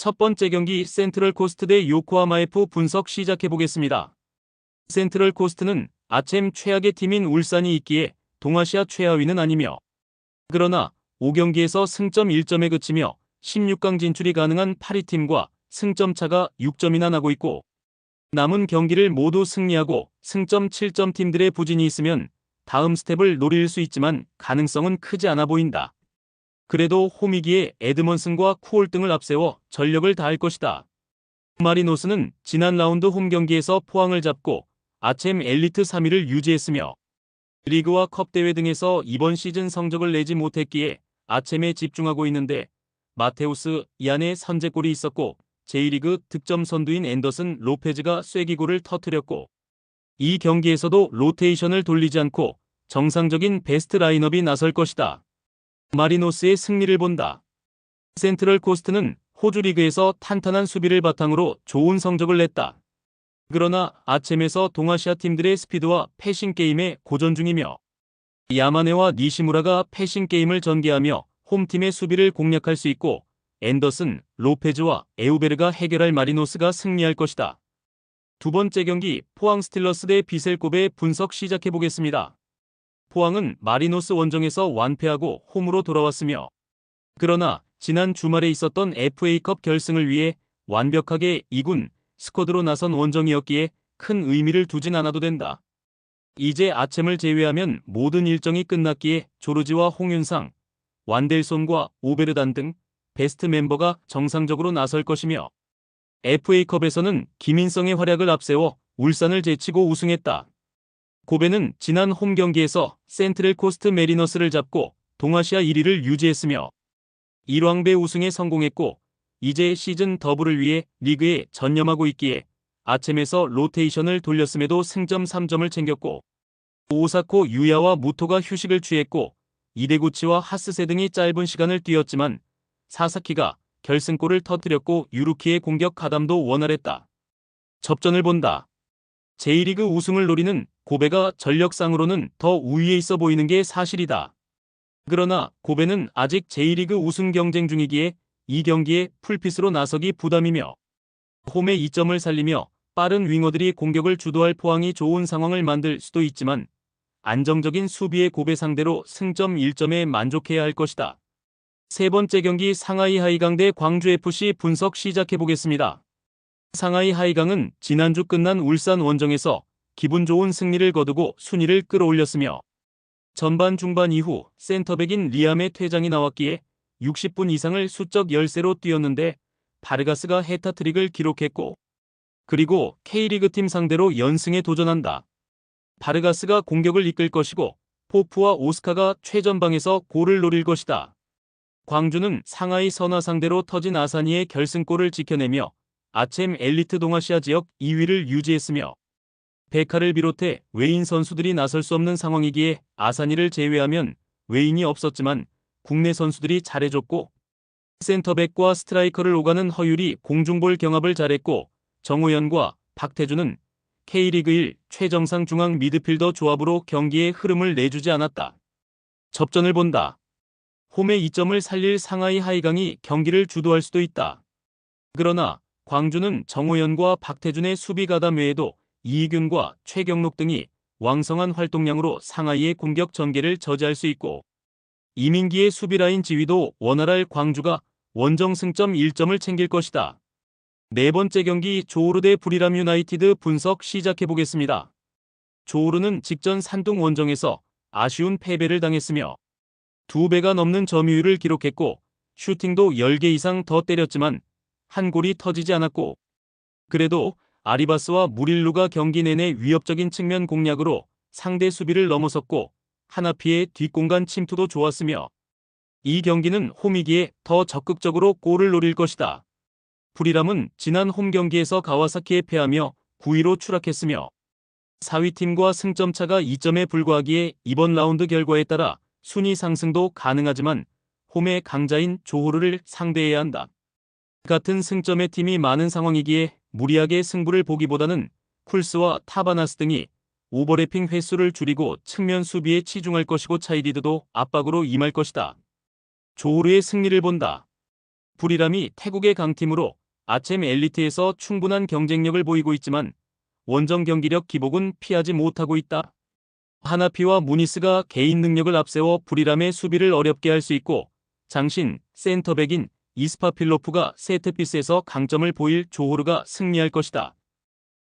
첫 번째 경기 센트럴 코스트 대 요코하마 F 분석 시작해 보겠습니다. 센트럴 코스트는 아챔 최악의 팀인 울산이 있기에 동아시아 최하위는 아니며 그러나 5경기에서 승점 1점에 그치며 16강 진출이 가능한 8위 팀과 승점 차가 6점이나 나고 있고 남은 경기를 모두 승리하고 승점 7점 팀들의 부진이 있으면 다음 스텝을 노릴 수 있지만 가능성은 크지 않아 보인다. 그래도 홈이기에 에드먼슨과 쿠올 등을 앞세워 전력을 다할 것이다. 마리노스는 지난 라운드 홈 경기에서 포항을 잡고 아챔 엘리트 3위를 유지했으며 리그와 컵 대회 등에서 이번 시즌 성적을 내지 못했기에 아챔에 집중하고 있는데 마테우스 이안에 선제골이 있었고 제1리그 득점 선두인 앤더슨 로페즈가 쐐기골을 터뜨렸고 이 경기에서도 로테이션을 돌리지 않고 정상적인 베스트 라인업이 나설 것이다. 마리노스의 승리를 본다. 센트럴 코스트는 호주 리그에서 탄탄한 수비를 바탕으로 좋은 성적을 냈다. 그러나 아챔에서 동아시아 팀들의 스피드와 패싱 게임에 고전 중이며 야마네와 니시무라가 패싱 게임을 전개하며 홈팀의 수비를 공략할 수 있고 앤더슨, 로페즈와 에우베르가 해결할 마리노스가 승리할 것이다. 두 번째 경기 포항 스틸러스 대 비셀코베의 분석 시작해 보겠습니다. 포항은 마리노스 원정에서 완패하고 홈으로 돌아왔으며 그러나 지난 주말에 있었던 FA컵 결승을 위해 완벽하게 2군 스쿼드로 나선 원정이었기에 큰 의미를 두진 않아도 된다. 이제 아챔을 제외하면 모든 일정이 끝났기에 조르지와 홍윤상, 완델손과 오베르단 등 베스트 멤버가 정상적으로 나설 것이며 FA컵에서는 김인성의 활약을 앞세워 울산을 제치고 우승했다. 고베는 지난 홈 경기에서 센트럴 코스트 메리너스를 잡고 동아시아 1위를 유지했으며 1왕배 우승에 성공했고 이제 시즌 더블을 위해 리그에 전념하고 있기에 아챔에서 로테이션을 돌렸음에도 승점 3점을 챙겼고 오사코 유야와 무토가 휴식을 취했고 이데구치와 하스세 등이 짧은 시간을 뛰었지만 사사키가 결승골을 터뜨렸고 유루키의 공격 가담도 원활했다. 접전을 본다. 제1리그 우승을 노리는 고베가 전력상으로는 더 우위에 있어 보이는 게 사실이다. 그러나 고베는 아직 제1리그 우승 경쟁 중이기에 이 경기에 풀핏으로 나서기 부담이며 홈의 이점을 살리며 빠른 윙어들이 공격을 주도할 포항이 좋은 상황을 만들 수도 있지만 안정적인 수비의 고베 상대로 승점 1점에 만족해야 할 것이다. 세 번째 경기 상하이 하이강 대 광주FC 분석 시작해 보겠습니다. 상하이 하이강은 지난주 끝난 울산 원정에서 기분 좋은 승리를 거두고 순위를 끌어올렸으며 전반 중반 이후 센터백인 리암의 퇴장이 나왔기에 60분 이상을 수적 열세로 뛰었는데 바르가스가 헤타트릭을 기록했고 그리고 K리그 팀 상대로 연승에 도전한다. 바르가스가 공격을 이끌 것이고 포프와 오스카가 최전방에서 골을 노릴 것이다. 광주는 상하이 선화 상대로 터진 아사니의 결승골을 지켜내며 아챔 엘리트 동아시아 지역 2위를 유지했으며 베카를 비롯해 외인 선수들이 나설 수 없는 상황이기에 아사니를 제외하면 외인이 없었지만 국내 선수들이 잘해줬고 센터백과 스트라이커를 오가는 허율이 공중볼 경합을 잘했고 정우현과 박태준은 K리그 1 최정상 중앙 미드필더 조합으로 경기의 흐름을 내주지 않았다. 접전을 본다. 홈의 이점을 살릴 상하이 하이강이 경기를 주도할 수도 있다. 그러나 광주는 정호연과 박태준의 수비 가담 외에도 이희균과 최경록 등이 왕성한 활동량으로 상하이의 공격 전개를 저지할 수 있고 이민기의 수비라인 지위도 원활할 광주가 원정 승점 1점을 챙길 것이다. 네 번째 경기 조우르 대 브리람 유나이티드 분석 시작해 보겠습니다. 조우르는 직전 산둥 원정에서 아쉬운 패배를 당했으며 두 배가 넘는 점유율을 기록했고 슈팅도 10개 이상 더 때렸지만 한 골이 터지지 않았고 그래도 아리바스와 무릴루가 경기 내내 위협적인 측면 공략으로 상대 수비를 넘어섰고 하나피의 뒷공간 침투도 좋았으며 이 경기는 홈이기에 더 적극적으로 골을 노릴 것이다. 브리람은 지난 홈 경기에서 가와사키에 패하며 9위로 추락했으며 4위 팀과 승점 차가 2점에 불과하기에 이번 라운드 결과에 따라 순위 상승도 가능하지만 홈의 강자인 조호르를 상대해야 한다. 같은 승점의 팀이 많은 상황이기에 무리하게 승부를 보기보다는 쿨스와 타바나스 등이 오버래핑 횟수를 줄이고 측면 수비에 치중할 것이고 차이리드도 압박으로 임할 것이다. 조호르의 승리를 본다. 불이람이 태국의 강팀으로 아챔 엘리트에서 충분한 경쟁력을 보이고 있지만 원정 경기력 기복은 피하지 못하고 있다. 하나피와 무니스가 개인 능력을 앞세워 불이람의 수비를 어렵게 할 수 있고 장신 센터백인 이스파필로프가 세트피스에서 강점을 보일 조호르가 승리할 것이다.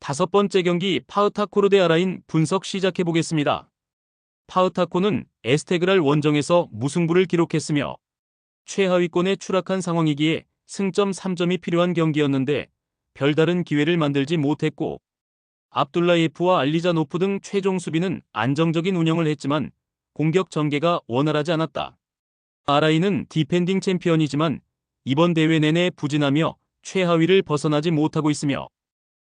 다섯 번째 경기 파흐타코르 대 아라인 분석 시작해 보겠습니다. 파흐타코는 에스테그랄 원정에서 무승부를 기록했으며 최하위권에 추락한 상황이기에 승점 3점이 필요한 경기였는데 별다른 기회를 만들지 못했고 압둘라예프와 알리자노프 등 최종 수비는 안정적인 운영을 했지만 공격 전개가 원활하지 않았다. 아라인은 디펜딩 챔피언이지만 이번 대회 내내 부진하며 최하위를 벗어나지 못하고 있으며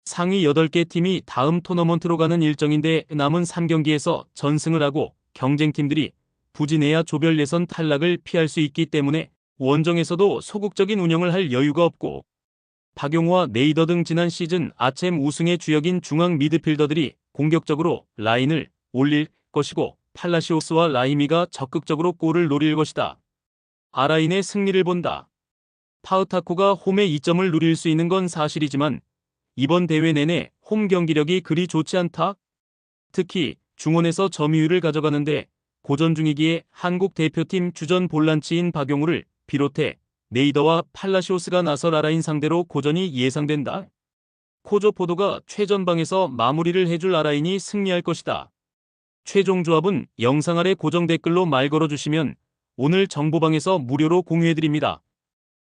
상위 8개 팀이 다음 토너먼트로 가는 일정인데 남은 3경기에서 전승을 하고 경쟁팀들이 부진해야 조별 예선 탈락을 피할 수 있기 때문에 원정에서도 소극적인 운영을 할 여유가 없고 박용호와 네이더 등 지난 시즌 아챔 우승의 주역인 중앙 미드필더들이 공격적으로 라인을 올릴 것이고 팔라시오스와 라이미가 적극적으로 골을 노릴 것이다. 아라인의 승리를 본다. 파우타코가 홈에 2점을 누릴 수 있는 건 사실이지만 이번 대회 내내 홈 경기력이 그리 좋지 않다. 특히 중원에서 점유율을 가져가는데 고전 중이기에 한국 대표팀 주전 볼란치인 박용우를 비롯해 네이더와 팔라시오스가 나설 아라인 상대로 고전이 예상된다. 코조포도가 최전방에서 마무리를 해줄 아라인이 승리할 것이다. 최종 조합은 영상 아래 고정 댓글로 말 걸어주시면 오늘 정보방에서 무료로 공유해드립니다.